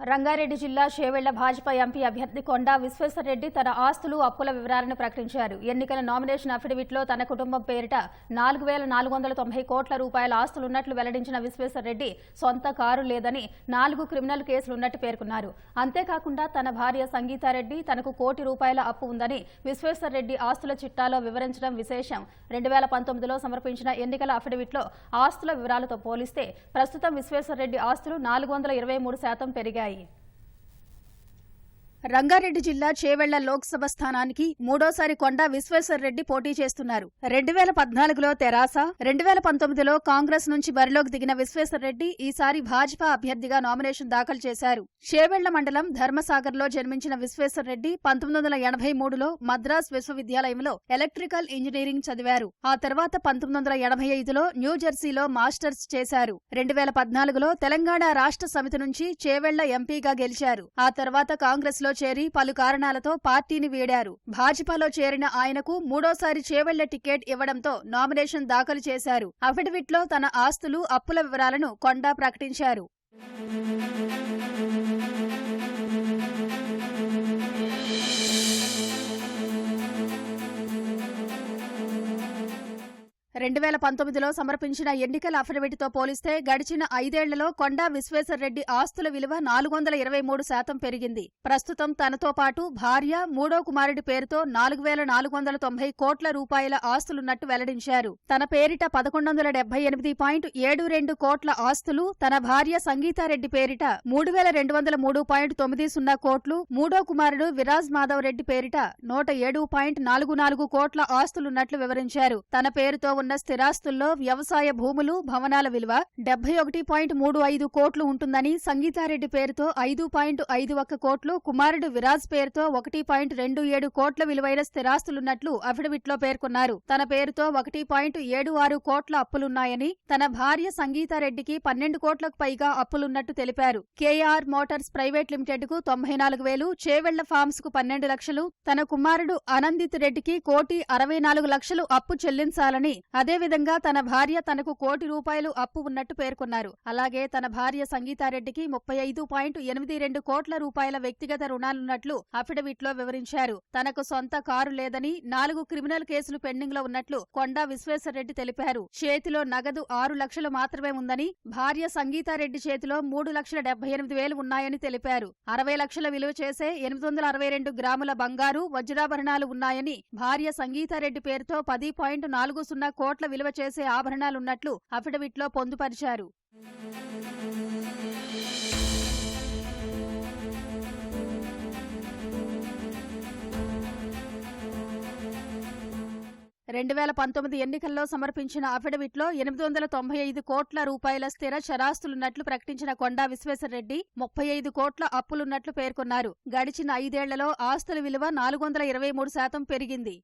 రంగారెడ్డి జిల్లా షేవెళ్ళ భాజపా ఎంపీ అభ్యర్థి కొండా విశ్వేశ్వరరెడ్డి తన ఆస్తులు అప్పుల వివరాలను ప్రకటించారు. ఎన్నికల నామినేషన్ అఫిడవిట్లో తన కుటుంబం పేరిట నాలుగు వేల నాలుగు వందల తొంభై కోట్ల రూపాయల ఆస్తులున్నట్లు వెల్లడించిన విశ్వేశ్వరరెడ్డి సొంత కారు లేదని నాలుగు క్రిమినల్ కేసులున్నట్టు పేర్కొన్నారు. అంతేకాకుండా తన భార్య సంగీతారెడ్డి తనకు కోటి రూపాయల అప్పు ఉందని విశ్వేశ్వరరెడ్డి ఆస్తుల చిట్టాలో వివరించడం విశేషం. రెండు వేల పంతొమ్మిదిలో సమర్పించిన ఎన్నికల అఫిడవిట్లో ఆస్తుల వివరాలతో పోలిస్తే ప్రస్తుతం విశ్వేశ్వరరెడ్డి ఆస్తులు నాలుగు వందల ఇరవై మూడు శాతం పెరిగాయి. aí. రంగారెడ్డి జిల్లా చేవెళ్ళ లోక్సభ స్థానానికి మూడోసారి కొండా విశ్వేశ్వరరెడ్డి పోటీ చేస్తున్నారు. రెండు వేల పద్నాలుగులో తెరాస రెండు వేల పంతొమ్మిదిలో కాంగ్రెస్ నుంచి బరిలోకి దిగిన విశ్వేశ్వరరెడ్డి ఈసారి భాజపా అభ్యర్థిగా నామినేషన్ దాఖలు చేశారు. చేవెళ్ళ మండలం ధర్మసాగర్లో జన్మించిన విశ్వేశ్వరరెడ్డి పంతొమ్మిది వందల ఎనభై మూడులో మద్రాస్ విశ్వవిద్యాలయంలో ఎలక్ట్రికల్ ఇంజనీరింగ్ చదివారు. ఆ తర్వాత పంతొమ్మిది వందల ఎనభై ఐదులో న్యూజెర్సీలో మాస్టర్స్ చేశారు. రెండు వేల పద్నాలుగులో తెలంగాణ రాష్ట్ర సమితి నుంచి చేవెళ్ళ ఎంపీగా గెలిచారు. ఆ తర్వాత కాంగ్రెస్లో చేరి పలు కారణాలతో పార్టీని వీడారు. భాజపాలో చేరిన ఆయనకు మూడోసారి చేవెళ్ళ టికెట్ ఇవ్వడంతో నామినేషన్ దాఖలు చేశారు. అఫిడవిట్లో తన ఆస్తులు అప్పుల వివరాలను కొండా ప్రకటించారు. రెండు వేల పంతొమ్మిదిలో సమర్పించిన ఎన్నికల అఫిడవిట్తో పోలిస్తే గడిచిన ఐదేళ్ళలో కొండా విశ్వేశ్వరరెడ్డి ఆస్తుల విలువ నాలుగు వందల ఇరవై మూడు శాతం పెరిగింది. ప్రస్తుతం తనతో పాటు భార్య మూడో కుమారుడి పేరుతో నాలుగు వేల నాలుగు వందల తొంభై కోట్ల రూపాయల ఆస్తులున్నట్టు వెల్లడించారు. తన పేరిట పదకొండు వందల డెబ్బై ఎనిమిది పాయింట్ ఏడు రెండు కోట్ల ఆస్తులు తన భార్య సంగీతారెడ్డి పేరిట మూడు వేల రెండు వందల మూడు పాయింట్ తొమ్మిది సున్నా కోట్లు మూడో కుమారుడు విరాజ్ మాధవ్ రెడ్డి పేరిట నూట ఏడు పాయింట్ నాలుగు నాలుగు కోట్ల ఆస్తులున్నట్లు వివరించారు. తన పేరుతో ఉన్న స్థిరాస్తుల్లో వ్యవసాయ భూములు భవనాల విలువ డెబ్బై ఒకటి పాయింట్ మూడు ఐదు కోట్లు ఉంటుందని సంగీతారెడ్డి పేరుతో ఐదు పాయింట్ ఐదు ఒక్క కోట్లు కుమారుడు విరాజ్ పేరుతో ఒకటి పాయింట్ రెండు ఏడు కోట్ల విలువైన స్థిరాస్తులున్నట్లు అఫిడవిట్లో పేర్కొన్నారు. తన పేరుతో ఒకటి పాయింట్ ఏడు ఆరు కోట్ల అప్పులున్నాయని తన భార్య సంగీతారెడ్డికి పన్నెండు కోట్లకు పైగా అప్పులున్నట్టు తెలిపారు. కేఆర్ మోటార్స్ ప్రైవేట్ లిమిటెడ్కు తొంభై నాలుగు వేలు చేవెళ్ళ ఫార్మ్స్కు పన్నెండు లక్షలు తన కుమారుడు అనందిత్ రెడ్డికి కోటి అరవై నాలుగు లక్షలు అప్పు చెల్లించాలని అదేవిధంగా తన భార్య తనకు కోటి రూపాయలు అప్పు ఉన్నట్టు పేర్కొన్నారు. అలాగే తన భార్య సంగీతారెడ్డికి ముప్పై ఐదు పాయింట్ ఎనిమిది రెండు కోట్ల రూపాయల వ్యక్తిగత రుణాలున్నట్లు అఫిడవిట్లో వివరించారు. తనకు సొంత కారు లేదని నాలుగు క్రిమినల్ కేసులు పెండింగ్లో ఉన్నట్లు కొండా విశ్వేశ్వరరెడ్డి తెలిపారు. చేతిలో నగదు ఆరు లక్షలు మాత్రమే ఉందని భార్య సంగీతారెడ్డి చేతిలో మూడు లక్షల డెబ్బై ఎనిమిది వేలు ఉన్నాయని తెలిపారు. అరవై లక్షల విలువ చేసే ఎనిమిది వందల అరవై రెండు గ్రాముల బంగారు వజ్రాభరణాలు ఉన్నాయని భార్య సంగీతారెడ్డి పేరుతో పది పాయింట్ నాలుగు సున్నా కోట్ల విలువ చేసే ఆభరణాలున్నట్లు అఫిడవిట్లో పొందుపరిచారు. రెండు వేల పంతొమ్మిది ఎన్నికల్లో సమర్పించిన అఫిడవిట్లో ఎనిమిది వందల తొంభై ఐదు కోట్ల రూపాయల స్థిర చరాస్తులున్నట్లు ప్రకటించిన కొండా విశ్వేశ్వరరెడ్డి ముప్పై ఐదు కోట్ల అప్పులున్నట్లు పేర్కొన్నారు. గడిచిన ఐదేళ్ళలో ఆస్తుల విలువ నాలుగు వందల ఇరవై మూడు శాతం పెరిగింది.